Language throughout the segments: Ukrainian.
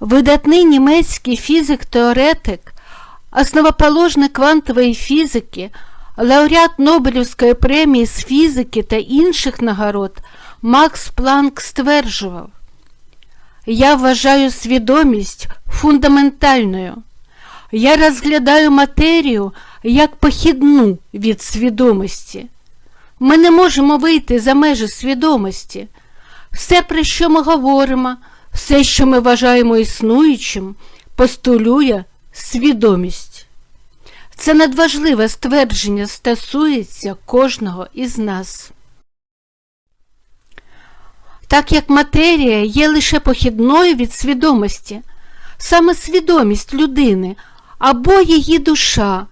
Видатний німецький фізик-теоретик, основоположник квантової фізики, лауреат Нобелівської премії з фізики та інших нагород Макс Планк стверджував, я вважаю свідомість фундаментальною. Я розглядаю матерію як похідну від свідомості. Ми не можемо вийти за межі свідомості. Все, про що ми говоримо, все, що ми вважаємо існуючим, постулює свідомість. Це надважливе ствердження стосується кожного із нас. Так як матерія є лише похідною від свідомості, саме свідомість людини або її душа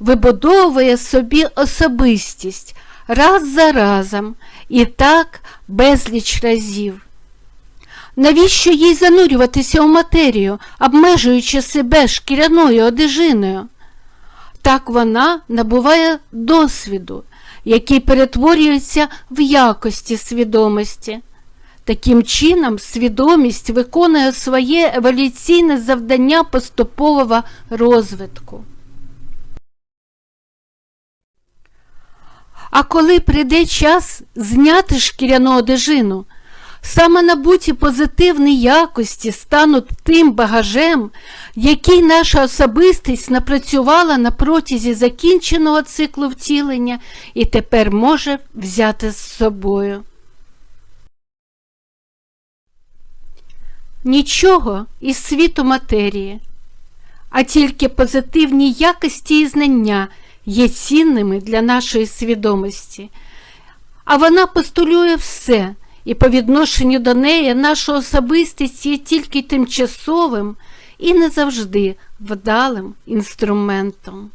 вибудовує собі особистість раз за разом і так безліч разів. Навіщо їй занурюватися у матерію, обмежуючи себе шкіряною одежиною? Так вона набуває досвіду, який перетворюється в якості свідомості. Таким чином, свідомість виконує своє еволюційне завдання поступового розвитку. А коли прийде час зняти шкіряну одежину, саме набуті позитивні якості стануть тим багажем, який наша особистість напрацювала на протязі закінченого циклу втілення і тепер може взяти з собою. Нічого із світу матерії, а тільки позитивні якості і знання є цінними для нашої свідомості, а вона постулює все, і по відношенню до неї наша особистість є тільки тимчасовим і не завжди вдалим інструментом.